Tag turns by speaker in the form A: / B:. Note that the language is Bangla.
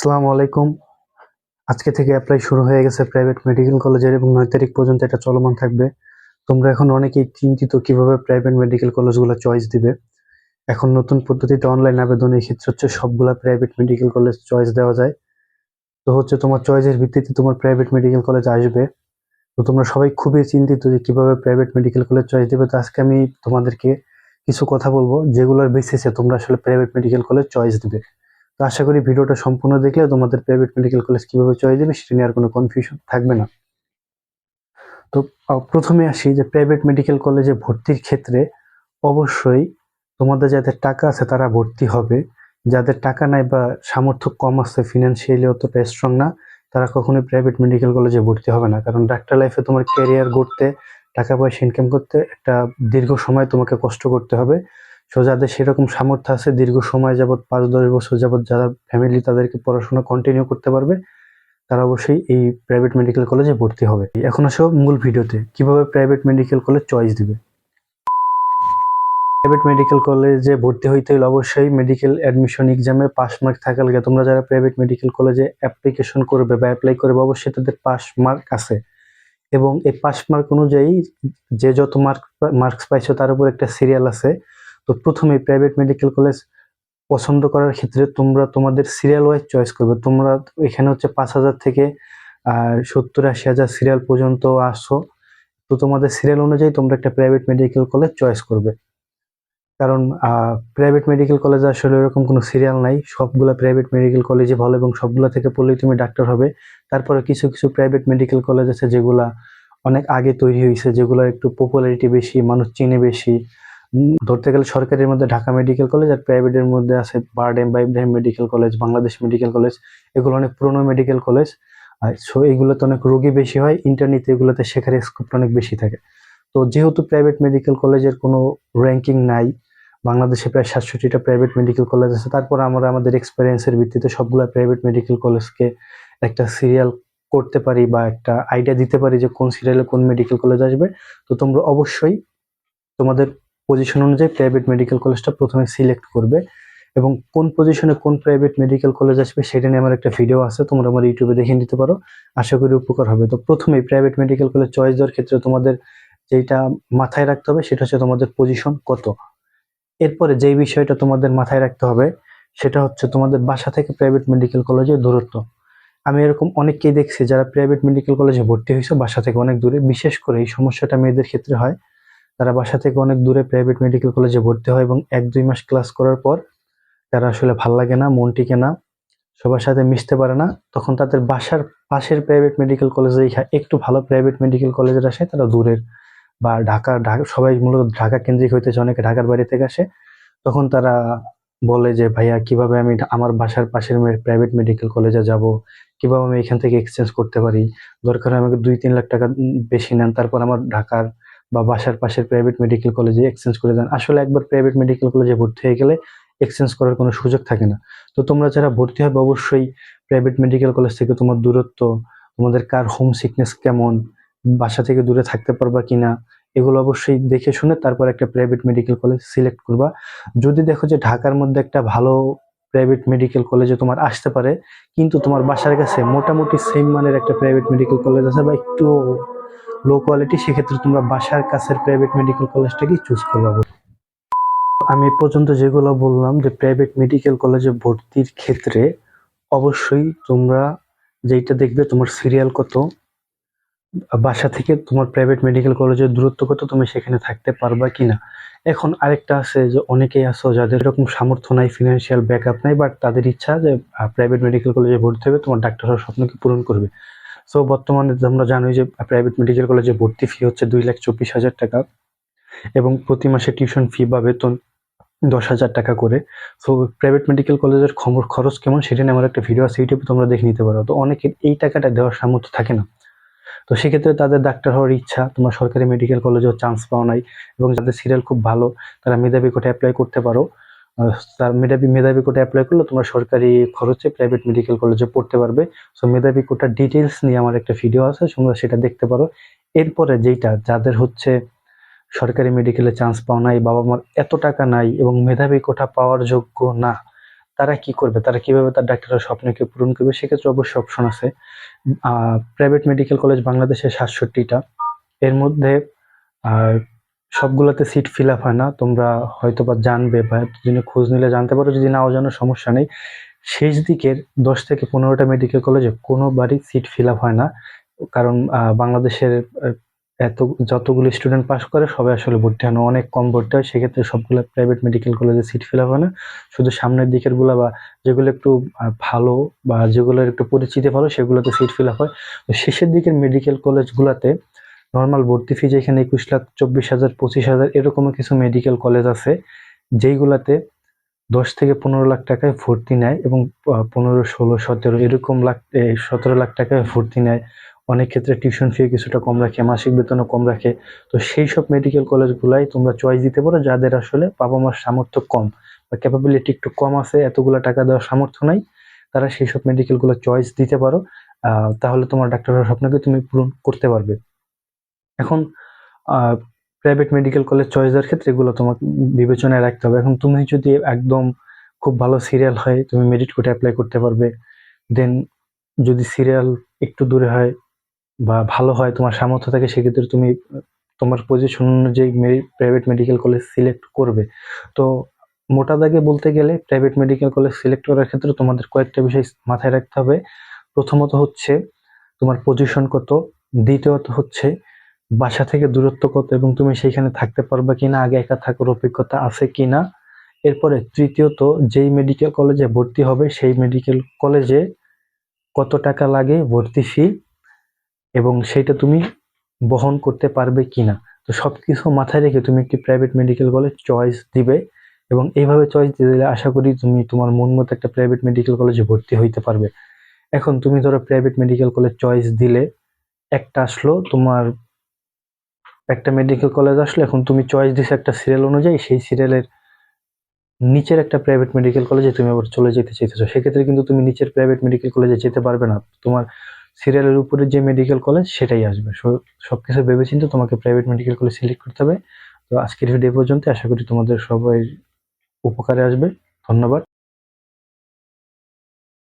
A: আসসালামু আলাইকুম। আজকে থেকে অ্যাপ্লাই শুরু হয়ে গেছে প্রাইভেট মেডিকেল কলেজের এবং নয় তারিখ পর্যন্ত এটা চলমান থাকবে। তোমরা এখন অনেকেই চিন্তিত কীভাবে প্রাইভেট মেডিকেল কলেজগুলো চয়েস দিবে। এখন নতুন পদ্ধতিতে অনলাইন আবেদন এই ক্ষেত্রে হচ্ছে সবগুলা প্রাইভেট মেডিকেল কলেজ চয়েস দেওয়া যায়। তো হচ্ছে তোমার চয়েসের ভিত্তিতে তোমার প্রাইভেট মেডিকেল কলেজ আসবে। তো তোমরা সবাই খুবই চিন্তিত যে কীভাবে প্রাইভেট মেডিকেল কলেজ চয়েস দেবে। তো আজকে আমি তোমাদেরকে কিছু কথা বলব যেগুলোর বেসিসে তোমরা আসলে প্রাইভেট মেডিকেল কলেজ চয়েস দিবে। তো আশা করি ভিডিওটা সম্পূর্ণ দেখলে তোমাদের প্রাইভেট মেডিকেল কলেজ কীভাবে চয়েস দেবে সেটা নিয়ে আর কোনো কনফিউশন থাকবে না। তো প্রথমে আসি যে প্রাইভেট মেডিকেল কলেজে ভর্তির ক্ষেত্রে অবশ্যই তোমাদের যাদের টাকা আছে তারা ভর্তি হবে। যাদের টাকা নাই বা সামর্থ্য কম আছে ফিনান্সিয়ালি অতটা স্ট্রং না, তারা কখনোই প্রাইভেট মেডিকেল কলেজে ভর্তি হবে না। কারণ ডাক্তার লাইফে তোমার ক্যারিয়ার গড়তে, টাকা পয়সা ইনকাম করতে একটা দীর্ঘ সময় তোমাকে কষ্ট করতে হবে। সো যাদের সেরকম সামর্থ্য আছে, দীর্ঘ সময় যাবত পাঁচ দশ বছর যাবত যারা ফ্যামিলি তাদেরকে পড়াশোনা কন্টিনিউ করতে পারবে, তারা অবশ্যই এই প্রাইভেট মেডিকেল কলেজে ভর্তি হবে। এখন আসো মূল ভিডিওতে, কীভাবে প্রাইভেট মেডিকেল কলেজ চয়েস দিবে? প্রাইভেট মেডিকেল কলেজে ভর্তি হইতে হলে অবশ্যই মেডিকেল অ্যাডমিশন এক্সামে পাস মার্ক থাকা লাগে। তোমরা যারা প্রাইভেট মেডিকেল কলেজে অ্যাপ্লিকেশন করবে বা অ্যাপ্লাই করবে, অবশ্যই তাদের পাস মার্ক আছে। এবং এই পাস মার্ক অনুযায়ী যে যত মার্ক মার্কস পাইছো, তার উপর একটা সিরিয়াল আছে। তো প্রথমে প্রাইভেট মেডিকেল কলেজ পছন্দ করার ক্ষেত্রে তোমরা তোমাদের সিরিয়াল ওয়াইজ চয়েস করবে। তোমরা এখানে হচ্ছে পাঁচ হাজার থেকে আর সত্তর আশি হাজার সিরিয়াল পর্যন্ত আসো। তো তোমাদের সিরিয়াল অনুযায়ী তোমরা একটা প্রাইভেট মেডিকেল কলেজ চয়েস করবে। কারণ প্রাইভেট মেডিকেল কলেজে আসলে এরকম কোনো সিরিয়াল নাই। সবগুলো প্রাইভেট মেডিকেল কলেজে ভালো এবং সবগুলা থেকে পড়লেই তুমি ডাক্তার হবে। তারপরে কিছু কিছু প্রাইভেট মেডিকেল কলেজ আছে যেগুলা অনেক আগে তৈরি হয়েছে যেগুলো একটু পপুলারিটি বেশি, মানুষ চিনে বেশি। ধরতে গেলে সরকারের মধ্যে ঢাকা মেডিকেল কলেজ আর প্রাইভেটের মধ্যে আছে বারডেম বা Ibrahim medical college Bangladesh medical college এগুলো অনেক পুরনো মেডিকেল কলেজ আর সো এগুলোতে অনেক রোগী বেশি হয় ইন্টারনেট এগুলোতে শেখার স্কোপটা অনেক বেশি থাকে। তো যেহেতু প্রাইভেট মেডিকেল কলেজের কোনো র্যাঙ্কিং নাই, বাংলাদেশে প্রায় সাতষট্টিটা প্রাইভেট মেডিকেল কলেজ আছে, তারপর আমরা আমাদের এক্সপিরিয়েন্সের ভিত্তিতে সবগুলো প্রাইভেট মেডিকেল কলেজকে একটা সিরিয়াল করতে পারি বা একটা আইডিয়া দিতে পারি যে কোন সিরিয়ালে কোন মেডিকেল কলেজ আসবে। তো তোমরা অবশ্যই তোমাদের পজিশন অনুযায়ী প্রাইভেট মেডিকেল কলেজটা প্রথমে সিলেক্ট করবে এবং কোন পজিশনে কোন প্রাইভেট মেডিকেল কলেজ আসবে সেটা নিয়ে আমার একটা ভিডিও আছে, তোমরা আমার ইউটিউবে দেখে নিতে পারো। আশা করি উপকার হবে। তো প্রথমেই প্রাইভেট মেডিকেল কলেজ চয়েস দেওয়ার ক্ষেত্রে তোমাদের যেটা মাথায় রাখতে হবে সেটা হচ্ছে তোমাদের পজিশন কত। এরপরে যেই বিষয়টা তোমাদের মাথায় রাখতে হবে সেটা হচ্ছে তোমাদের বাসা থেকে প্রাইভেট মেডিকেল কলেজের দূরত্ব। আমি এরকম অনেককেই দেখছি যারা প্রাইভেট মেডিকেল কলেজে ভর্তি হয়েছে বাসা থেকে অনেক দূরে, বিশেষ করে এই সমস্যাটা মেয়েদের ক্ষেত্রে হয়। তারা বাসা থেকে অনেক দূরে প্রাইভেট মেডিকেল কলেজে ভর্তি হয় এবং এক দুই মাস ক্লাস করার পর তারা আসলে ভালো লাগে না, মন টিকে না, সবার সাথে মিশতে পারে না। তখন তাদের বাসার পাশের প্রাইভেট মেডিকেল কলেজে একটু ভালো প্রাইভেট মেডিকেল কলেজের আসে, তারা দূরের বা ঢাকা ঢাকা সবাই মূলত ঢাকা কেন্দ্রিক হইতেছে, অনেকে ঢাকার বাইরে থেকে আসে। তখন তারা বলে যে, ভাইয়া, কীভাবে আমি আমার বাসার পাশের প্রাইভেট মেডিকেল কলেজে যাব? কীভাবে আমি এখান থেকে এক্সচেঞ্জ করতে পারি? দরকার আমাকে দুই তিন লাখ টাকা বেশি নেন, তারপর আমার ঢাকার বা বাসার পাশের প্রাইভেট মেডিকেল কলেজে এক্সচেঞ্জ করে দেন। আসলে একবার প্রাইভেট মেডিকেল কলেজে ভর্তি হয়ে গেলে এক্সচেঞ্জ করার কোনো সুযোগ থাকে না। তো তোমরা যারা ভর্তি হবে, অবশ্যই প্রাইভেট মেডিকেল কলেজ থেকে তোমার দূরত্ব, তোমাদের কার হোম সিকনেস কেমন, বাসা থেকে দূরে থাকতে পারবা কিনা, এগুলো অবশ্যই দেখে শুনে তারপর একটা প্রাইভেট মেডিকেল কলেজ সিলেক্ট করবা। যদি দেখো যে ঢাকার মধ্যে একটা ভালো প্রাইভেট মেডিকেল কলেজে তোমার আসতে পারে, কিন্তু তোমার বাসার কাছে মোটামুটি সেম মানের একটা প্রাইভেট মেডিকেল কলেজ আছে বা একটু লো কোয়ালিটি সেক্ষেত্রে তোমরা বাসার কাছের প্রাইভেট মেডিকেল কলেজটাকেই চুজ করবা আমি পর্যন্ত যেগুলো বললাম যে প্রাইভেট মেডিকেল কলেজে ভর্তির ক্ষেত্রে অবশ্যই তোমরা যেইটা দেখবে তোমার সিরিয়াল কত, বাসা থেকে তোমার প্রাইভেট মেডিকেল কলেজের দূরত্ব কত, তুমি সেখানে থাকতে পারবা কিনা। এখন আরেকটা আছে যে অনেকেই আছো যাদের এরকম সামর্থ্য নাই ফিনান্সিয়াল ব্যাকআপ নাই বাট তাদের ইচ্ছা যে প্রাইভেট মেডিকেল কলেজে ভর্তি হবে, তোমার ডাক্তার হওয়ার স্বপ্নকে পূরণ করবে। সো বর্তমানে তোমরা জানোই যে প্রাইভেট মেডিকেল কলেজে ভর্তি ফি হচ্ছে দুই লাখ চব্বিশ হাজার টাকা এবং প্রতি মাসে টিউশন ফি বা বেতন দশ হাজার টাকা করে। সো প্রাইভেট মেডিকেল কলেজের খবর, খরচ কেমন সেটা নিয়ে আমার একটা ভিডিও আছে ইউটিউবে তোমরা দেখে নিতে পারো। তো অনেকের এই টাকাটা দেওয়ার সামর্থ্য থাকে না। তো সেক্ষেত্রে তাদের ডাক্তার হওয়ার ইচ্ছা, তোমার সরকারি মেডিকেল কলেজেও চান্স পাওয়া নাই এবং যাদের সিরিয়াল খুব ভালো, তারা মেধাবী কোটে অ্যাপ্লাই করতে পারো। তার মেধাবী মেধাবী কোটে অ্যাপ্লাই করলে তোমরা সরকারি খরচে প্রাইভেট মেডিকেল কলেজে পড়তে পারবে। সো মেধাবী কোটার ডিটেলস নিয়ে আমার একটা ভিডিও আছে, তোমরা সেটা দেখতে পারো। এরপরে যেইটা, যাদের হচ্ছে সরকারি মেডিকেলে চান্স পাওয়া নাই, বাবা মার এত টাকা নাই এবং মেধাবী কোটা পাওয়ার যোগ্য না, তারা কি করবে? তারা কীভাবে তার ডাক্তারের স্বপ্নকে পূরণ করবে? সেক্ষেত্রে অবশ্যই অপশন আছে। প্রাইভেট মেডিকেল কলেজ বাংলাদেশে সাতষট্টিটা। এর মধ্যে সবগুলোতে সিট ফিল আপ হয় না। তোমরা হয়তো বা জানবে বা যদি খোঁজ নিলে জানতে পারো, যদি নাও জানো সমস্যা নেই। শেষ দিকের দশ থেকে পনেরোটা মেডিকেল কলেজে কোনোবারই সিট ফিল আপ হয় না। কারণ বাংলাদেশের এত, যতগুলো স্টুডেন্ট পাস করে সবাই আসলে ভর্তি হয় না। অনেক কম ভর্তি হয়, সেক্ষেত্রে সবগুলো প্রাইভেট মেডিকেল কলেজে সিট ফিল আপ হয় না। শুধু সামনের দিকেরগুলা বা যেগুলো একটু ভালো বা যেগুলোর একটু পরিচিতি ভালো, সেগুলোতে সিট ফিল আপ হয়। তো শেষের দিকের মেডিকেল কলেজগুলোতে নর্মাল ভর্তি ফি যেখানে একুশ লাখ, চব্বিশ হাজার, পঁচিশ হাজার এরকম কিছু মেডিকেল কলেজ আছে, যেইগুলাতে দশ থেকে পনেরো লাখ টাকায় ভর্তি নেয় এবং পনেরো, ষোলো, সতেরো এরকম লাখ সতেরো লাখ টাকায় ভর্তি নেয়। অনেক ক্ষেত্রে টিউশন ফি কিছুটা কম রাখে, মাসিক বেতনও কম রাখে। তো সেই সব মেডিকেল কলেজগুলাই তোমরা চয়েস দিতে পারো, যাদের আসলে বাবা মার সামর্থ্য কম বা ক্যাপাবিলিটি একটু কম আছে, এতগুলো টাকা দেওয়ার সামর্থ্য নাই, তারা সেই সব মেডিকেলগুলো চয়েস দিতে পারো। তাহলে তোমার ডাক্তারের স্বপ্নকে তুমি পূরণ করতে পারবে। এখন প্রাইভেট মেডিকেল কলেজ চয়েসের ক্ষেত্রে এগুলো তোমাকে বিবেচনায় রাখতে হবে। এখন তুমি যদি একদম খুব ভালো সিরিয়াল হয়, তুমি মেরিট কোর্টে অ্যাপ্লাই করতে পারবে। দেন যদি সিরিয়াল একটু দূরে হয় বা ভালো হয়, তোমার সামর্থ্য থাকে, সেক্ষেত্রে তুমি, তোমার পজিশন অনুযায়ী প্রাইভেট মেডিকেল কলেজ সিলেক্ট করবে। তো মোটা দাগে বলতে গেলে প্রাইভেট মেডিকেল কলেজ সিলেক্ট করার ক্ষেত্রে তোমাদের কয়েকটা বিষয় মাথায় রাখতে হবে। প্রথমত হচ্ছে তোমার পজিশন কত, দ্বিতীয়ত হচ্ছে বাসা থেকে দূরত্ব কত এবং তুমি সেইখানে থাকতে পারবে কিনা, আগে একা থাকার অভিজ্ঞতা আছে কিনা? এরপরে তৃতীয়ত, যেই মেডিকেল কলেজে ভর্তি হবে, সেই মেডিকেল কলেজে কত টাকা লাগে ভর্তি ফি এবং সেটা তুমি বহন করতে পারবে কিনা? তো সব কিছু মাথায় রেখে তুমি একটি প্রাইভেট মেডিকেল কলেজ চয়েস দিবে এবং এইভাবে চয়েস দিয়ে দিলে আশা করি তুমি তোমার মন মতো একটা প্রাইভেট মেডিকেল কলেজে ভর্তি হইতে পারবে। এখন তুমি ধরো প্রাইভেট মেডিকেল কলেজ চয়েস দিলে, একটা আসলো তোমার একটা মেডিকেল কলেজ আসলে এখন তুমি চয়েস দিছো একটা সিরিয়াল অনুযায়ী, সেই সিরিয়ালের নিচের একটা প্রাইভেট মেডিকেল কলেজে তুমি আবার চলে যেতে চাইতেছো। সেক্ষেত্রে কিন্তু তুমি নিচের প্রাইভেট মেডিকেল কলেজে যেতে পারবে না। তোমার সিরিয়ালের উপরে যে মেডিকেল কলেজ সেটাই আসবে। সো- সবকিছু ভেবেচিন্তে তোমাকে প্রাইভেট মেডিকেল কলেজ সিলেক্ট করতে হবে। তো আজকের ভিডিও পর্যন্ত আশা করি তোমাদের সবাই উপকারে আসবে। ধন্যবাদ।